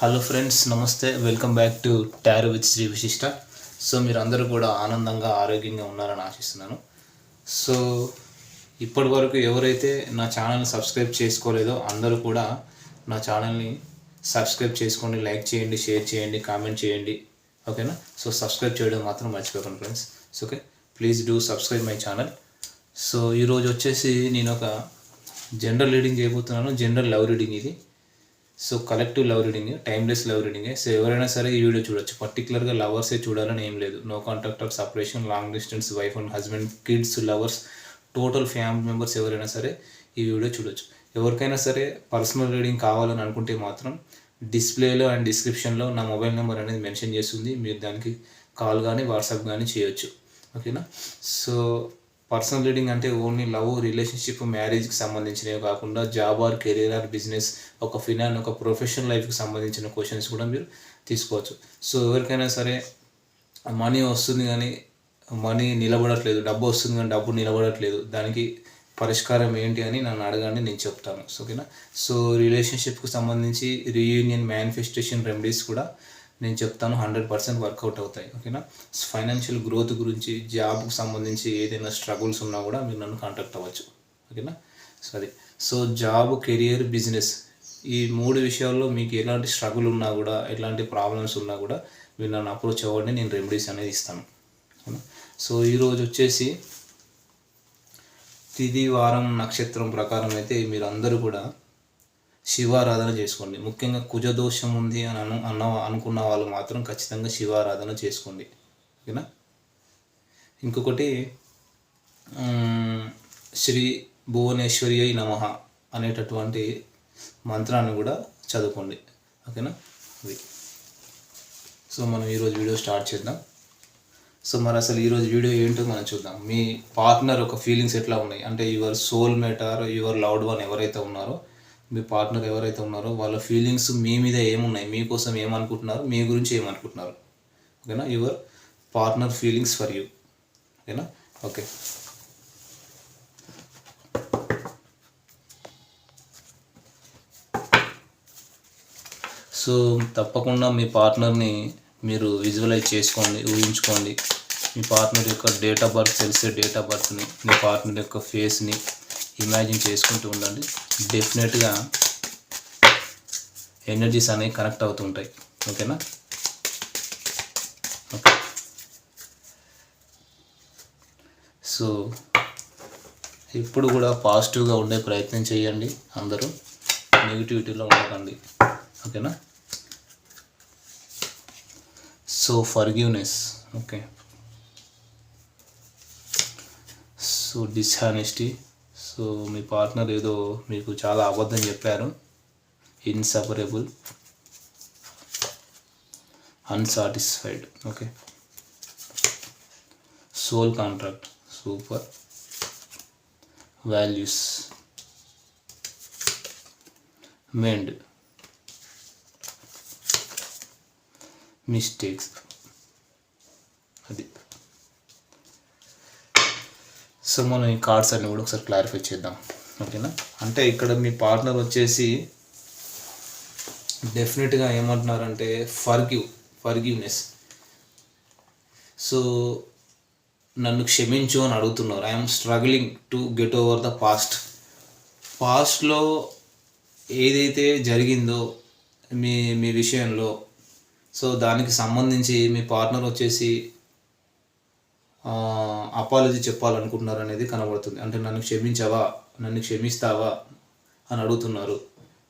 Hello friends నమస్తే. Welcome back to tarot with Shri Vishishta so మీరు అందరూ కూడా ఆనందంగా ఆరోగ్యంగా ఉన్నారని ఆశిస్తున్నాను. సో ఇప్పటి వరకు ఎవరైతే నా ఛానల్ని సబ్స్క్రైబ్ చేసుకోలేదో అందరూ కూడా నా ఛానల్ని సబ్స్క్రైబ్ చేసుకోండి లైక్ చేయండి షేర్ చేయండి కామెంట్ చేయండి. ఓకేనా సో సబ్స్క్రైబ్ చేయడం మాత్రం మర్చిపోకండి friends so okay please do subscribe my channel so ఈరోజు వచ్చేసి నేను ఒక జనరల్ రీడింగ్ చేయబోతున్నాను. జనరల్ లవ్ రీడింగ్ ఇది. So collective love reading timeless love reading so ఎవరైనా సరే ఈ వీడియో చూడొచ్చు. పర్టికులర్గా లవర్సే చూడాలని ఏం లేదు. No contact of separation long distance wife and husband kids lovers total family members ఎవరైనా సరే ఈ వీడియో చూడొచ్చు. ఎవరికైనా సరే పర్సనల్ రీడింగ్ కావాలని అనుకుంటే మాత్రం డిస్ప్లేలో అండ్ డిస్క్రిప్షన్లో నా మొబైల్ నెంబర్ అనేది మెన్షన్ చేస్తుంది. మీరు దానికి కాల్ కానీ వాట్సాప్ కానీ చేయొచ్చు. ఓకేనా సో పర్సనల్ రీడింగ్ అంటే ఓన్లీ లవ్ రిలేషన్షిప్ మ్యారేజ్కి సంబంధించినవి కాకుండా job or career or business ఒక ఫినాన్ ఒక ప్రొఫెషనల్ లైఫ్కి సంబంధించిన క్వశ్చన్స్ కూడా మీరు తీసుకోవచ్చు. సో ఎవరికైనా సరే మనీ వస్తుంది కానీ మనీ నిలబడట్లేదు డబ్బు వస్తుంది కానీ డబ్బు నిలబడట్లేదు దానికి పరిష్కారం ఏంటి అని నన్ను అడగండి నేను చెప్తాను. సో ఓకేనా? సో రిలేషన్షిప్కి సంబంధించి రీయూనియన్ మేనిఫెస్టేషన్ రెమెడీస్ కూడా నేను చెప్తాను హండ్రెడ్ పర్సెంట్ వర్కౌట్ అవుతాయి ఓకేనా ఫైనాన్షియల్ గ్రోత్ గురించి జాబ్కి సంబంధించి ఏదైనా స్ట్రగుల్స్ ఉన్నా కూడా మీరు నన్ను కాంటాక్ట్ అవ్వచ్చు ఓకేనా సరే సో జాబ్ కెరియర్ బిజినెస్ ఈ మూడు విషయాల్లో మీకు ఎలాంటి స్ట్రగుల్ ఉన్నా కూడా ఎలాంటి ప్రాబ్లమ్స్ ఉన్నా కూడా మీరు నన్ను అప్రోచ్ అవ్వండి నేను రెమెడీస్ అనేది ఇస్తాను సో ఈరోజు వచ్చేసి తిది వారం నక్షత్రం ప్రకారం అయితే మీరు అందరూ కూడా శివారాధన చేసుకోండి. ముఖ్యంగా కుజదోషం ఉంది అని అను అన్న అనుకున్న వాళ్ళు మాత్రం ఖచ్చితంగా శివారాధన చేసుకోండి. ఓకేనా? ఇంకొకటి శ్రీ భువనేశ్వరి అయి నమ అనేటటువంటి మంత్రాన్ని కూడా చదువుకోండి. ఓకేనా? అది. సో మనం ఈరోజు వీడియో స్టార్ట్ చేద్దాం. సో మరి అసలు ఈరోజు వీడియో ఏంటో మనం చూద్దాం. మీ పార్ట్నర్ ఒక ఫీలింగ్స్ ఎట్లా ఉన్నాయి? అంటే your soul mate or your loved one ఎవరైతే ఉన్నారో మీ పార్ట్నర్ ఎవరైతే ఉన్నారో వాళ్ళ ఫీలింగ్స్ మీ మీద ఏమున్నాయి? మీకోసం ఏమనుకుంటున్నారు? మీ గురించి ఏమనుకుంటున్నారు? ఓకేనా? Your partner feelings for you ఓకేనా? ఓకే. సో తప్పకుండా మీ పార్ట్నర్ని మీరు విజువలైజ్ చేసుకోండి ఊహించుకోండి. మీ పార్ట్నర్ యొక్క డేట్ ఆఫ్ బర్త్ తెలిసే డేట్ ఆఫ్ బర్త్ని మీ పార్ట్నర్ యొక్క ఫేస్ని ఇమాజిన్ చేసుకుంటూ ఉండండి. డెఫినెట్గా ఎనర్జీస్ అనేవి కనెక్ట్ అవుతుంటాయి ఓకేనా ఓకే సో ఇప్పుడు కూడా పాజిటివ్గా ఉండే ప్రయత్నం చేయండి అందరూ. నెగిటివిటీలో ఉండకండి. ఓకేనా so forgiveness okay so dishonesty so మీ పార్ట్నర్ ఏదో మీకు చాలా అబద్ధం చెప్పారు. Inseparable unsatisfied okay soul contract super values mend mistakes అది సో మనం ఈ కార్డ్స్ అన్ని కూడా ఒకసారి క్లారిఫై చేద్దాం. ఓకేనా? అంటే ఇక్కడ మీ పార్ట్నర్ వచ్చేసి డెఫినెట్గా ఏమంటున్నారంటే ఫర్గివ్ ఫర్గివ్నెస్ సో నన్ను క్షమించు అని అడుగుతున్నారు. I'm struggling to get over the past పాస్ట్లో ఏదైతే జరిగిందో మీ మీ విషయంలో సో దానికి సంబంధించి మీ పార్ట్నర్ వచ్చేసి అపాలజీ చెప్పాలనుకుంటున్నారు అనేది కనబడుతుంది. అంటే నన్ను క్షమించావా? నన్ను క్షమిస్తావా? అని అడుగుతున్నారు.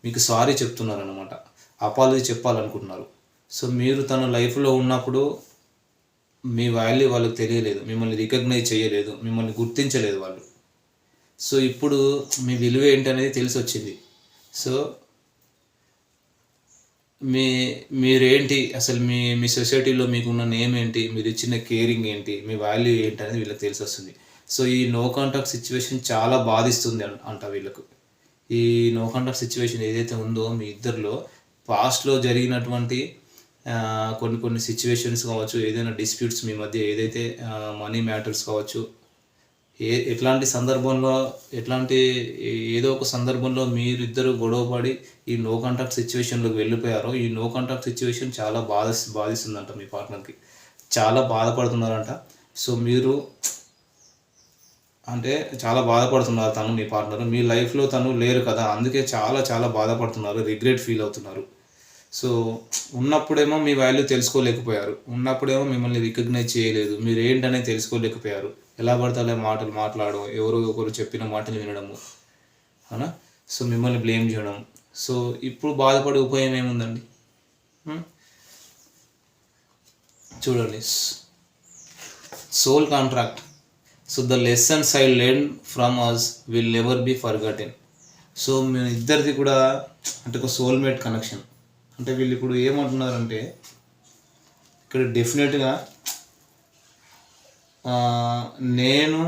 మీకు సారీ చెప్తున్నారు అనమాట అపాలజీ చెప్పాలనుకుంటున్నారు. సో మీరు తన లైఫ్లో ఉన్నప్పుడు మీ వాల్యూ వాళ్ళకి తెలియలేదు. మిమ్మల్ని రికగ్నైజ్ చేయలేదు. మిమ్మల్ని గుర్తించలేదు వాళ్ళు. సో ఇప్పుడు మీ విలువ ఏంటి అనేది తెలిసి వచ్చింది సో మీ మీరేంటి? అసలు మీ మీ సొసైటీలో మీకున్న నేమ్ ఏంటి? మీరు ఇచ్చిన కేరింగ్ ఏంటి? మీ వాల్యూ ఏంటి అనేది వీళ్ళకి తెలిసి వస్తుంది సో ఈ నో కాంటాక్ట్ సిచ్యువేషన్ చాలా బాధిస్తుంది అంట వీళ్ళకు. ఈ నో కాంటాక్ట్ సిచ్యువేషన్ ఏదైతే ఉందో మీ ఇద్దరిలో పాస్ట్లో జరిగినటువంటి కొన్ని కొన్ని సిచ్యువేషన్స్ కావచ్చు ఏదైనా డిస్ప్యూట్స్ మీ మధ్య ఏదైతే మనీ మ్యాటర్స్ కావచ్చు ఏ ఎట్లాంటి సందర్భంలో ఎట్లాంటి ఏదో ఒక సందర్భంలో మీరిద్దరు గొడవపడి ఈ నో కాంటాక్ట్ సిచ్యువేషన్లోకి వెళ్ళిపోయారో ఈ నో కాంటాక్ట్ సిచ్యువేషన్ చాలా బాధ బాధిస్తుందంట మీ పార్ట్నర్కి చాలా బాధపడుతున్నారంట. సో మీరు అంటే చాలా బాధపడుతున్నారు తను మీ పార్ట్నర్ మీ లైఫ్లో తను లేరు కదా అందుకే చాలా చాలా బాధపడుతున్నారు రిగ్రెట్ ఫీల్ అవుతున్నారు. సో ఉన్నప్పుడేమో మీ వాల్యూ తెలుసుకోలేకపోయారు. ఉన్నప్పుడేమో మిమ్మల్ని రికగ్నైజ్ చేయలేదు. మీరు ఏంటనే తెలుసుకోలేకపోయారు. ఎలా పడతాలే మాటలు మాట్లాడడం ఎవరో ఒకరు చెప్పిన మాటలు వినడము. అవునా? సో మిమ్మల్ని బ్లేమ్ చేయడం. సో ఇప్పుడు బాధపడే ఉపాయం ఏముందండి? చూడండి. Soul contract so the lessons I learn from us will never be forgotten so మీ ఇద్దరిది కూడా అంటే ఒక సోల్మేట్ కనెక్షన్ అంటే వీళ్ళు ఇప్పుడు ఏమంటున్నారంటే ఇక్కడ డెఫినెట్గా నేను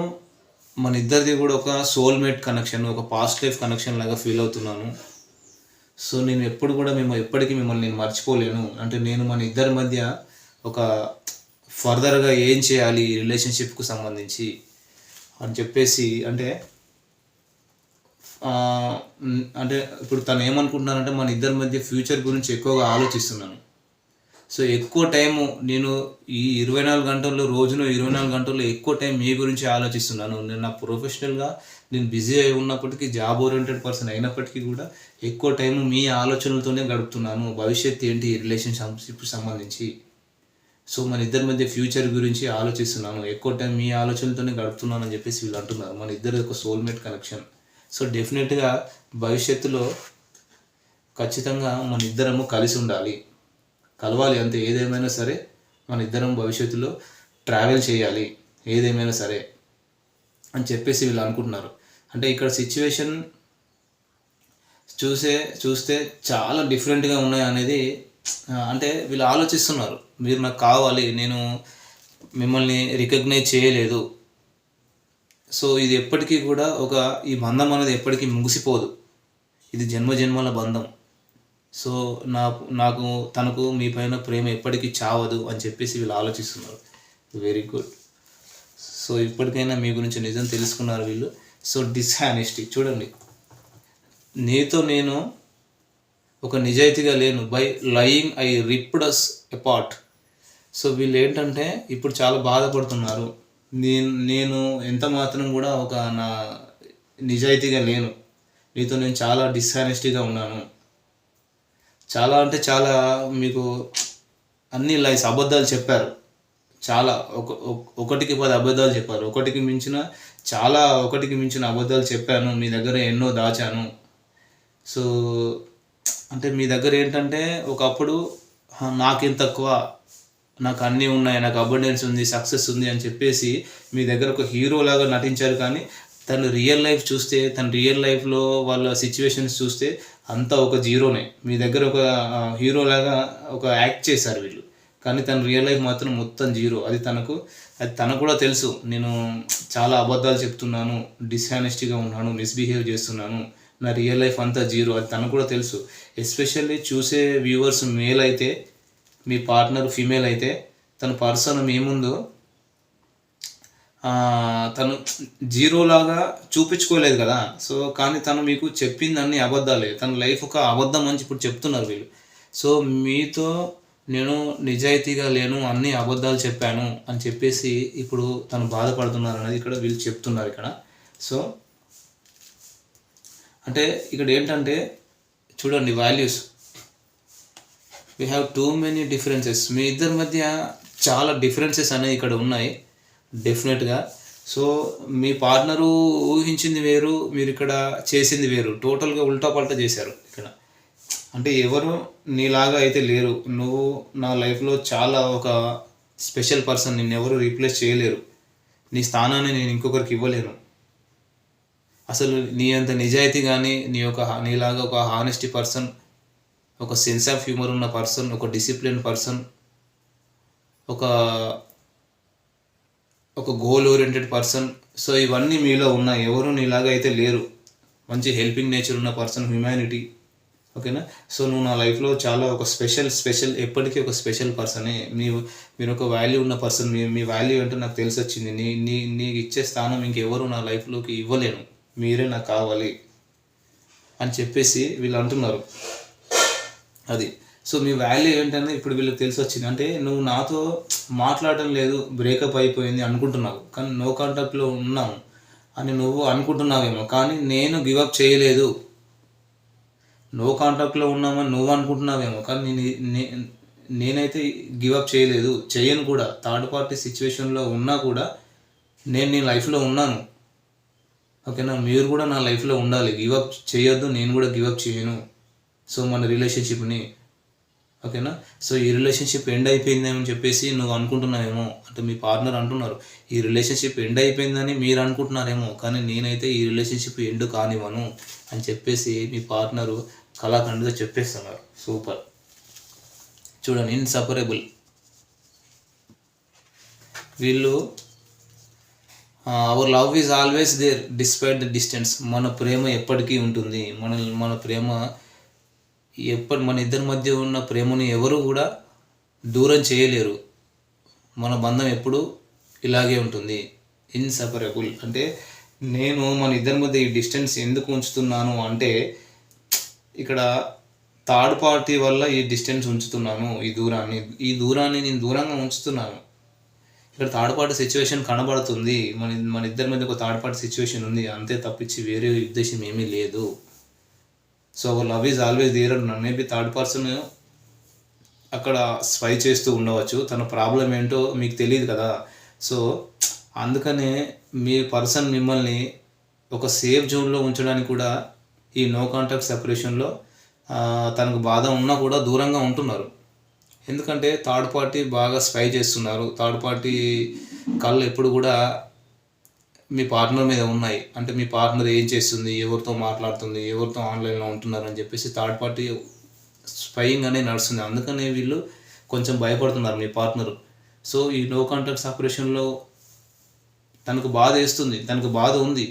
మన ఇద్దరిది కూడా ఒక సోల్మేట్ కనెక్షన్ ఒక పాస్ట్ లైఫ్ కనెక్షన్ లాగా ఫీల్ అవుతున్నాను. సో నేను ఎప్పుడు కూడా మేము ఎప్పటికీ మిమ్మల్ని నేను మర్చిపోలేను. అంటే నేను మన ఇద్దరి మధ్య ఒక ఫర్దర్గా ఏం చేయాలి ఈ రిలేషన్షిప్కు సంబంధించి అని చెప్పేసి అంటే అంటే ఇప్పుడు తను ఏమనుకుంటున్నానంటే మన ఇద్దరి మధ్య ఫ్యూచర్ గురించి ఎక్కువగా ఆలోచిస్తున్నాను. సో ఎక్కువ టైము నేను ఈ ఇరవై నాలుగు గంటల్లో రోజును ఇరవై నాలుగు గంటల్లో ఎక్కువ టైం మీ గురించి ఆలోచిస్తున్నాను. నేను నా ప్రొఫెషనల్గా నేను బిజీ అయి ఉన్నప్పటికీ జాబ్ ఓరియంటెడ్ పర్సన్ అయినప్పటికీ కూడా ఎక్కువ టైం మీ ఆలోచనలతోనే గడుపుతున్నాను. భవిష్యత్ ఏంటి రిలేషన్షిప్ సంబంధించి? సో మన ఇద్దరి మధ్య ఫ్యూచర్ గురించి ఆలోచిస్తున్నాను. ఎక్కువ టైం మీ ఆలోచనలతోనే గడుపుతున్నాను అని చెప్పేసి వీళ్ళు అంటున్నారు. మన ఇద్దరు ఒక సోల్మేట్ కనెక్షన్. సో డెఫినెట్గా భవిష్యత్తులో ఖచ్చితంగా మన ఇద్దరము కలిసి ఉండాలి. కలవాలి అంతే ఏదేమైనా సరే మన ఇద్దరం భవిష్యత్తులో ట్రావెల్ చేయాలి ఏదేమైనా సరే అని చెప్పేసి వీళ్ళు అనుకుంటున్నారు. అంటే ఇక్కడ సిచ్యువేషన్ చూసే చూస్తే చాలా డిఫరెంట్గా ఉన్నాయి అనేది అంటే వీళ్ళు ఆలోచిస్తున్నారు. మీరు నాకు కావాలి నేను మిమ్మల్ని రికగ్నైజ్ చేయలేదు. సో ఇది ఎప్పటికీ కూడా ఒక ఈ బంధం అనేది ఎప్పటికీ ముగిసిపోదు. ఇది జన్మ జన్మల బంధం. సో నా నాకు తనకు మీ పైన ప్రేమ ఎప్పటికీ చావదు అని చెప్పేసి వీళ్ళు ఆలోచిస్తున్నారు. వెరీ గుడ్ సో ఇప్పటికైనా మీ గురించి నిజం తెలుసుకున్నారు వీళ్ళు. సో డిస్హానెస్టీ చూడండి. నీతో నేను ఒక నిజాయితీగా లేను. By lying I ripped us apart so వీళ్ళు ఏంటంటే ఇప్పుడు చాలా బాధపడుతున్నారు. నేను నేను ఎంత మాత్రం కూడా ఒక నా నిజాయితీగా లేను. నీతో నేను చాలా డిస్హానెస్టీగా ఉన్నాను. చాలా అంటే చాలా మీకు అన్ని లైస్ అబద్ధాలు చెప్పారు. చాలా ఒక ఒకటికి పది అబద్ధాలు చెప్పారు. ఒకటికి మించిన చాలా ఒకటికి మించిన అబద్ధాలు చెప్పాను. మీ దగ్గర ఎన్నో దాచాను. సో అంటే మీ దగ్గర ఏంటంటే ఒకప్పుడు నాకేం తక్కువ. నాకు అన్నీ ఉన్నాయి నాకు అబండెన్స్ ఉంది సక్సెస్ ఉంది అని చెప్పేసి మీ దగ్గర ఒక హీరో లాగా నటించారు కానీ తను రియల్ లైఫ్ చూస్తే తన రియల్ లైఫ్లో వాళ్ళ సిచ్యువేషన్స్ చూస్తే అంతా ఒక జీరోనే. మీ దగ్గర ఒక హీరో లాగా ఒక యాక్ట్ చేశారు వీళ్ళు. కానీ తన రియల్ లైఫ్ మాత్రం మొత్తం జీరో. అది తనకు అది తనకు కూడా తెలుసు. నేను చాలా అబద్ధాలు చెప్తున్నాను డిస్హానెస్టీగా ఉన్నాను మిస్బిహేవ్ చేస్తున్నాను. నా రియల్ లైఫ్ అంతా జీరో. అది తనకు కూడా తెలుసు. ఎస్పెషల్లీ చూసే వ్యూవర్స్ మేల్ అయితే మీ పార్ట్నర్ ఫీమేల్ అయితే తన పర్సన్ మీ ముందు తను జీరో లాగా చూపించుకోలేదు కదా. సో కానీ తను మీకు చెప్పింది అన్ని అబద్ధాలే. తన లైఫ్ ఒక అబద్ధం అని ఇప్పుడు చెప్తున్నారు వీళ్ళు. సో మీతో నేను నిజాయితీగా లేను అన్ని అబద్ధాలు చెప్పాను అని చెప్పేసి ఇప్పుడు తను బాధపడుతున్నారు అనేది ఇక్కడ వీళ్ళు చెప్తున్నారు ఇక్కడ. సో అంటే ఇక్కడ ఏంటంటే చూడండి values. We have too many differences మీ ఇద్దరి మధ్య చాలా డిఫరెన్సెస్ అనేవి ఇక్కడ ఉన్నాయి. డెఫినెట్గా సో మీ పార్ట్నరు ఊహించింది వేరు మీరు ఇక్కడ చేసింది వేరు. టోటల్గా ఉల్టా పల్టా చేశారు ఇక్కడ. అంటే ఎవరు నీలాగా అయితే లేరు. నువ్వు నా లైఫ్లో చాలా ఒక స్పెషల్ పర్సన్ నిన్ను ఎవరు రీప్లేస్ చేయలేరు. నీ స్థానాన్ని నేను ఇంకొకరికి ఇవ్వలేను. అసలు నీ అంత నిజాయితీ కానీ నీ యొక్క నీలాగా ఒక హానెస్టీ పర్సన్ ఒక సెన్స్ ఆఫ్ హ్యూమర్ ఉన్న పర్సన్ ఒక డిసిప్లిన్ పర్సన్ ఒక ఒక గోల్ ఓరియంటెడ్ పర్సన్ సో ఇవన్నీ మీలో ఉన్నాయి ఎవరు నీలాగైతే అయితే లేరు. మంచి హెల్పింగ్ నేచర్ ఉన్న పర్సన్ హ్యుమానిటీ ఓకేనా సో నువ్వు నా లైఫ్లో చాలా ఒక స్పెషల్ స్పెషల్ ఎప్పటికీ ఒక స్పెషల్ పర్సనే మీ మీరు ఒక వాల్యూ ఉన్న పర్సన్ మీ మీ వాల్యూ అంటే నాకు తెలిసి వచ్చింది నీ నీ నీకు ఇచ్చే స్థానం ఇంకెవరు నా లైఫ్లోకి ఇవ్వలేను. మీరే నాకు కావాలి. అని చెప్పేసి వీళ్ళు అంటున్నారు. అది. సో మీ వాల్యూ ఏంటని ఇప్పుడు వీళ్ళకి తెలిసి వచ్చింది అంటే నువ్వు నాతో మాట్లాడడం లేదు బ్రేకప్ అయిపోయింది అనుకుంటున్నావు. కానీ నో కాంటాక్ట్లో ఉన్నావు అని నువ్వు అనుకుంటున్నావేమో. కానీ నేను గివప్ చేయలేదు. నో కాంటాక్ట్లో ఉన్నామని నువ్వు అనుకుంటున్నావేమో. కానీ నేను నేనైతే గివప్ చేయలేదు. చేయను కూడా. థర్డ్ పార్టీ సిచ్యువేషన్లో ఉన్నా కూడా నేను నీ లైఫ్లో ఉన్నాను. ఓకేనా? మీరు కూడా నా లైఫ్లో ఉండాలి. గివప్ చేయొద్దు. నేను కూడా గివప్ చేయను. సో మన రిలేషన్షిప్ని ఓకేనా? సో ఈ రిలేషన్షిప్ ఎండ్ అయిపోయిందేమని చెప్పేసి నువ్వు అనుకుంటున్నావేమో. అంటే మీ పార్ట్నర్ అంటున్నారు. ఈ రిలేషన్షిప్ ఎండ్ అయిపోయిందని మీరు అనుకుంటున్నారేమో. కానీ నేనైతే ఈ రిలేషన్షిప్ ఎండ్ కానివ్వను అని చెప్పేసి మీ పార్ట్నరు కళాఖండితో చెప్పేస్తున్నారు. సూపర్ చూడండి ఇన్సపరబుల్ వీళ్ళు our love is always there despite the distance మన ప్రేమ ఎప్పటికీ ఉంటుంది. మన మన ప్రేమ ఎప్పటి మన ఇద్దరి మధ్య ఉన్న ప్రేమని ఎవరు కూడా దూరం చేయలేరు. మన బంధం ఎప్పుడు ఇలాగే ఉంటుంది. ఇన్సపరబుల్. అంటే నేను మన ఇద్దరి మధ్య ఈ డిస్టెన్స్ ఎందుకు ఉంచుతున్నాను అంటే ఇక్కడ థర్డ్ పార్టీ వల్ల ఈ డిస్టెన్స్ ఉంచుతున్నాను ఈ దూరాన్ని. ఈ దూరాన్ని నేను దూరంగా ఉంచుతున్నాను. ఇక్కడ థర్డ్ పార్టీ సిచ్యువేషన్ కనబడుతుంది. మన మన ఇద్దరి మధ్య ఒక థర్డ్ పార్టీ సిచ్యువేషన్ ఉంది. అంతే తప్పించి వేరే ఉద్దేశం ఏమీ లేదు. So love is always there అంటున్నాను మేబీ థర్డ్ పర్సన్ అక్కడ స్పై చేస్తూ ఉండవచ్చు. తన ప్రాబ్లం ఏంటో మీకు తెలియదు కదా. సో అందుకనే మీ పర్సన్ మిమ్మల్ని ఒక సేఫ్ జోన్లో ఉంచడానికి కూడా ఈ నో కాంటాక్ట్ సెపరేషన్లో తనకు బాధ ఉన్నా కూడా దూరంగా ఉంటున్నారు. ఎందుకంటే థర్డ్ పార్టీ బాగా స్పై చేస్తున్నారు. థర్డ్ పార్టీ కళ్ళు ఎప్పుడు కూడా మీ పార్ట్నర్ మీద ఉన్నాయి. అంటే మీ పార్ట్నర్ ఏం చేస్తుంది ఎవరితో మాట్లాడుతుంది ఎవరితో ఆన్లైన్లో ఉంటున్నారు అని చెప్పేసి థర్డ్ పార్టీ స్పయింగ్ అనేది నడుస్తుంది. అందుకనే వీళ్ళు కొంచెం భయపడుతున్నారు మీ పార్ట్నర్ సో ఈ నో కాంటాక్ట్ ఆపరేషన్లో తనకు బాధ వేస్తుంది తనకు బాధ ఉంది.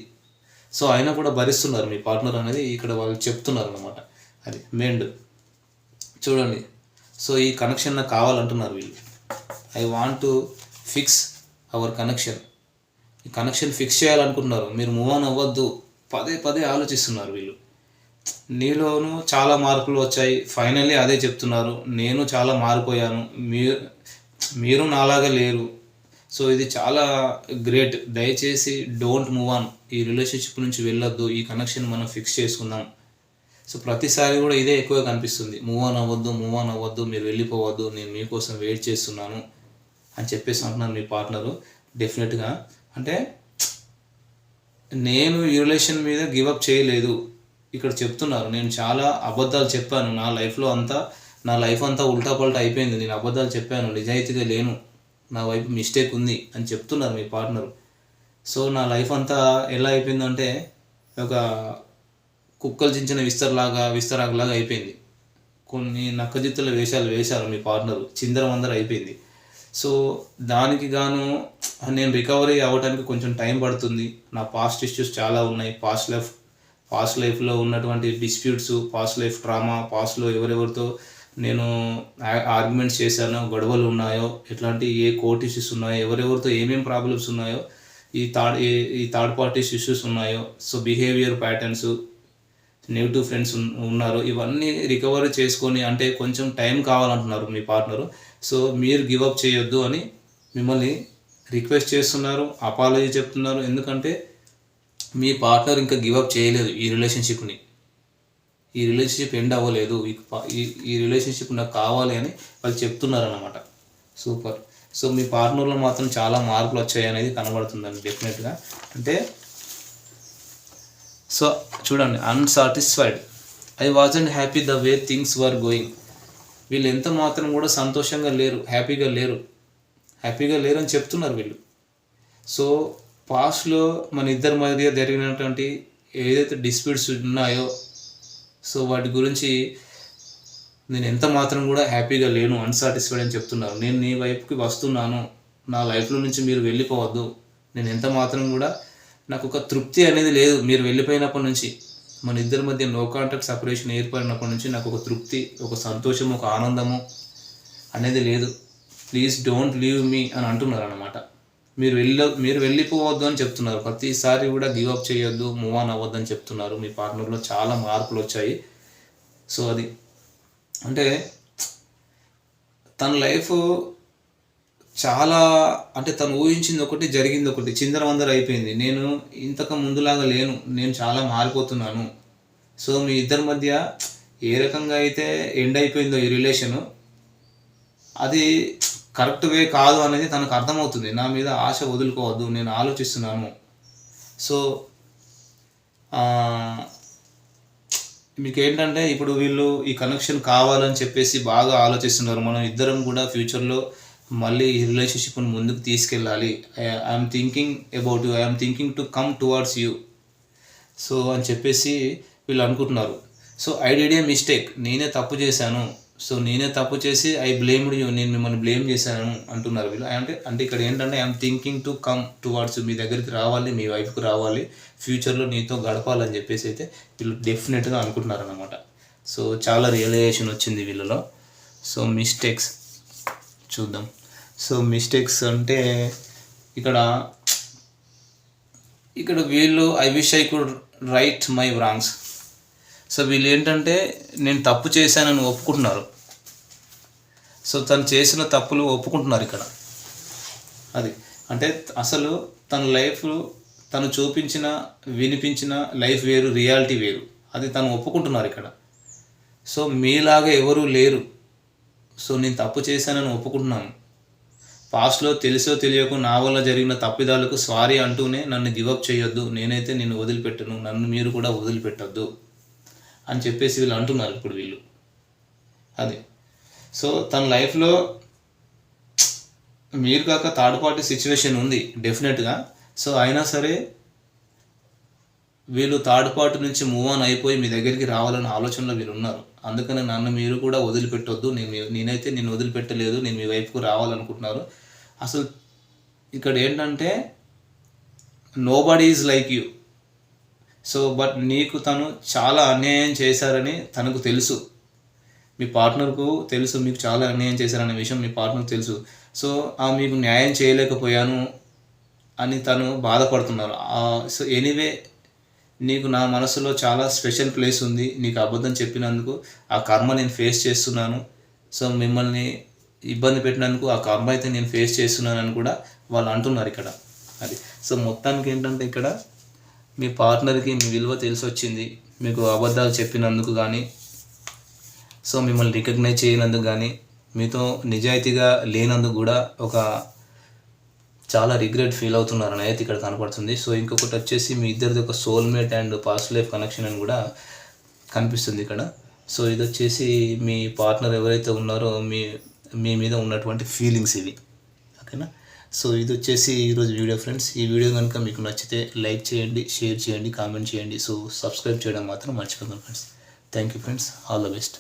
సో అయినా కూడా భరిస్తున్నారు మీ పార్ట్నర్ అనేది ఇక్కడ వాళ్ళు చెప్తున్నారు అనమాట అది మెండ్ చూడండి. సో ఈ కనెక్షన్ నాకు కావాలంటున్నారు వీళ్ళు. I want to fix our connection connection fix చేయాలనుకుంటున్నారు. మీరు మూవ్ ఆన్ అవ్వద్దు. పదే పదే ఆలోచిస్తున్నారు వీళ్ళు. నీలోనూ చాలా మార్పులు వచ్చాయి. ఫైనల్లీ అదే చెప్తున్నారు. నేను చాలా మారిపోయాను. మీరు మీరు నాలాగా లేరు. సో ఇది చాలా గ్రేట్ దయచేసి డోంట్ మూవ్ ఆన్ ఈ రిలేషన్షిప్ నుంచి వెళ్ళొద్దు. ఈ కనెక్షన్ మనం ఫిక్స్ చేసుకుందాం. సో ప్రతిసారి కూడా ఇదే ఎక్కువ కనిపిస్తుంది. మూవ్ ఆన్ అవ్వద్దు మూవ్ ఆన్ అవ్వద్దు. మీరు వెళ్ళిపోవద్దు. నేను మీకోసం వెయిట్ చేస్తున్నాను అని చెప్పేసి అంటున్నారు మీ పార్ట్నరు డెఫినెట్గా అంటే నేను ఈ రిలేషన్ మీద గివప్ చేయలేదు. ఇక్కడ చెప్తున్నారు నేను చాలా అబద్ధాలు చెప్పాను. నా లైఫ్లో అంతా నా లైఫ్ అంతా ఉల్టా పల్టా అయిపోయింది. నేను అబద్ధాలు చెప్పాను నిజాయితీగా లేను. నా వైపు మిస్టేక్ ఉంది అని చెప్తున్నారు మీ పార్ట్నర్ సో నా లైఫ్ అంతా ఎలా అయిపోయిందంటే ఒక కుక్కలు చించిన విస్తరలాగా విస్తరాకులాగా అయిపోయింది. కొన్ని నక్కజిత్తుల వేషాలు వేశారు మీ పార్ట్నర్ చిందరవందర అయిపోయింది. సో దానికి గాను నేను రికవరీ అవ్వడానికి కొంచెం టైం పడుతుంది. నా పాస్ట్ ఇష్యూస్ చాలా ఉన్నాయి. పాస్ట్ లైఫ్ పాస్ట్ లైఫ్లో ఉన్నటువంటి డిస్ప్యూట్స్ పాస్ట్ లైఫ్ డ్రామా పాస్ట్లో ఎవరెవరితో నేను ఆర్గ్యుమెంట్స్ చేశానో గొడవలు ఉన్నాయో ఎట్లాంటి ఏ కోర్ట్ ఇష్యూస్ ఉన్నాయో ఎవరెవరితో ఏమేమి ప్రాబ్లమ్స్ ఉన్నాయో ఈ థర్డ్ ఈ థర్డ్ పార్టీస్ ఇష్యూస్ ఉన్నాయో so behaviour patterns negative friends ఉన్నారు. ఇవన్నీ రికవరీ చేసుకొని అంటే కొంచెం టైం కావాలంటున్నారు మీ పార్ట్నరు సో మీరు గివప్ చేయొద్దు అని మిమ్మల్ని రిక్వెస్ట్ చేస్తున్నారు అపాలజీ చెప్తున్నారు. ఎందుకంటే మీ పార్ట్నర్ ఇంకా గివప్ చేయలేదు ఈ రిలేషన్షిప్ని ఈ రిలేషన్షిప్ ఎండ్ అవ్వలేదు. ఈ రిలేషన్షిప్ నాకు కావాలి అని వాళ్ళు చెప్తున్నారన్నమాట. సూపర్ సో మీ పార్ట్నర్లో మాత్రం చాలా మార్పులు వచ్చాయి అనేది కనబడుతుందండి డెఫినెట్గా అంటే సో చూడండి unsatisfied I wasn't happy the way things were going వీళ్ళు ఎంత మాత్రం కూడా సంతోషంగా లేరు హ్యాపీగా లేరు. హ్యాపీగా లేరు అని చెప్తున్నారు వీళ్ళు. సో పాస్ట్లో మన ఇద్దరి మధ్య జరిగినటువంటి ఏదైతే డిస్ప్యూట్స్ ఉన్నాయో సో వాటి గురించి నేను ఎంత మాత్రం కూడా హ్యాపీగా లేను అన్సాటిస్ఫైడ్ అని చెప్తున్నారు. నేను నీ వైపుకి వస్తున్నాను. నా లైఫ్లో నుంచి మీరు వెళ్ళిపోవద్దు. నేను ఎంత మాత్రం కూడా నాకు ఒక తృప్తి అనేది లేదు. మీరు వెళ్ళిపోయినప్పటి నుంచి మన ఇద్దరి మధ్య నో కాంటాక్ట్ సపరేషన్ ఏర్పడినప్పటి నుంచి నాకు ఒక తృప్తి ఒక సంతోషం ఒక ఆనందము అనేది లేదు. ప్లీజ్ డోంట్ లీవ్ మీ అని అంటున్నారు అనమాట మీరు వెళ్ళ మీరు వెళ్ళిపోవద్దు అని చెప్తున్నారు. ప్రతిసారి కూడా గివ్ అప్ చేయొద్దు మూవ్ ఆన్ అవ్వద్దు అని చెప్తున్నారు. మీ పార్ట్నర్లో చాలా మార్పులు వచ్చాయి. సో అది అంటే తన లైఫ్ చాలా అంటే తను ఊహించింది ఒకటి జరిగింది ఒకటి. చిందరవందర అయిపోయింది. నేను ఇంతకు ముందులాగా లేను. నేను చాలా మారిపోతున్నాను. సో మీ ఇద్దరి మధ్య ఏ రకంగా అయితే ఎండ్ అయిపోయిందో ఈ రిలేషను అది కరెక్ట్ వే కాదు అనేది తనకు అర్థమవుతుంది. నా మీద ఆశ వదులుకోవద్దు. నేను ఆలోచిస్తున్నాను. సో మీకు ఏంటంటే ఇప్పుడు వీళ్ళు ఈ కనెక్షన్ కావాలని చెప్పేసి బాగా ఆలోచిస్తున్నారు. మనం ఇద్దరం కూడా ఫ్యూచర్లో మళ్ళీ ఈ రిలేషన్షిప్ని ముందుకు తీసుకెళ్ళాలి. I'm thinking about you I'm thinking to come towards you so అని చెప్పేసి వీళ్ళు అనుకుంటున్నారు. So I did a mistake నేనే తప్పు చేశాను. సో నేనే తప్పు చేసి ఐ బ్లేమ్డ్ యూ నేను మిమ్మల్ని బ్లేమ్ చేశాను అంటున్నారు వీళ్ళు. అంటే అంటే ఇక్కడ ఏంటంటే I'm thinking to come towards మీ దగ్గరికి రావాలి మీ వైఫ్కి రావాలి. ఫ్యూచర్లో నీతో గడపాలని చెప్పేసి అయితే వీళ్ళు డెఫినెట్గా అనుకుంటున్నారు అనమాట సో చాలా రియలైజేషన్ వచ్చింది వీళ్ళలో. సో మిస్టేక్స్ చూద్దాం. సో మిస్టేక్స్ అంటే ఇక్కడ ఇక్కడ వీళ్ళు I wish I could right my wrongs so వీళ్ళు ఏంటంటే నేను తప్పు చేశానని ఒప్పుకుంటున్నారు. సో తను చేసిన తప్పులు ఒప్పుకుంటున్నారు ఇక్కడ. అది. అంటే అసలు తన లైఫ్ తను చూపించిన వినిపించిన లైఫ్ వేరు రియాలిటీ వేరు. అది తను ఒప్పుకుంటున్నారు ఇక్కడ. సో మీలాగా ఎవరూ లేరు. సో నేను తప్పు చేశానని ఒప్పుకుంటున్నాను. పాస్ట్లో తెలిసో తెలియకో నా వల్ల జరిగిన తప్పిదాలకు సారీ అంటూనే నన్ను గివప్ చేయొద్దు నేనైతే నిన్ను వదిలిపెట్టను నన్ను మీరు కూడా వదిలిపెట్టొద్దు అని చెప్పేసి వీళ్ళు అంటున్నారు ఇప్పుడు వీళ్ళు. అది. సో తన లైఫ్లో మీరు కాక థర్డ్ పార్టీ సిచ్యువేషన్ ఉంది డెఫినెట్గా. సో అయినా సరే వీళ్ళు థర్డ్ పార్టీ నుంచి మూవ్ ఆన్ అయిపోయి మీ దగ్గరికి రావాలనే ఆలోచనలో వీళ్ళు ఉన్నారు. అందుకని నన్ను మీరు కూడా వదిలిపెట్టొద్దు. నేను నేనైతే నేను వదిలిపెట్టలేదు. నేను మీ వైపుకు రావాలనుకుంటున్నారు. అసలు ఇక్కడ ఏంటంటే nobody is like you so but నీకు తను చాలా అన్యాయం చేశారని తనకు తెలుసు. మీ పార్ట్నర్కు తెలుసు మీకు చాలా అన్యాయం చేశారనే విషయం మీ పార్ట్నర్కు తెలుసు. సో ఆ మీకు న్యాయం చేయలేకపోయాను అని తను బాధపడుతున్నారు. సో ఎనీవే నీకు నా మనసులో చాలా స్పెషల్ ప్లేస్ ఉంది నీకు అబద్ధం చెప్పినందుకు ఆ కర్మ నేను ఫేస్ చేస్తున్నాను. సో మిమ్మల్ని ఇబ్బంది పెట్టినందుకు ఆ కర్మ అయితే నేను ఫేస్ చేస్తున్నానని కూడా వాళ్ళు అంటున్నారు ఇక్కడ. అది. సో మొత్తానికి ఏంటంటే ఇక్కడ మీ పార్ట్నర్కి మీ విలువ తెలిసి వచ్చింది మీకు అబద్ధాలు చెప్పినందుకు కానీ సో మిమ్మల్ని రికగ్నైజ్ చేయనందుకు కానీ మీతో నిజాయితీగా లేనందుకు కూడా ఒక చాలా రిగ్రెట్ ఫీల్ అవుతున్నారని అయితే ఇక్కడ కనపడుతుంది. సో ఇంకొకటి వచ్చేసి మీ ఇద్దరిది ఒక soulmate and past life connection అని కూడా కనిపిస్తుంది ఇక్కడ. సో ఇది వచ్చేసి మీ పార్ట్నర్ ఎవరైతే ఉన్నారో మీ మీ మీద ఉన్నటువంటి ఫీలింగ్స్ ఇవి. ఓకేనా సో ఇది వచ్చేసి ఈరోజు వీడియో ఫ్రెండ్స్ ఈ వీడియో కనుక మీకు నచ్చితే లైక్ చేయండి షేర్ చేయండి కామెంట్ చేయండి. సో సబ్స్క్రైబ్ చేయడం మాత్రం మర్చిపోకండి friends thank you friends all the best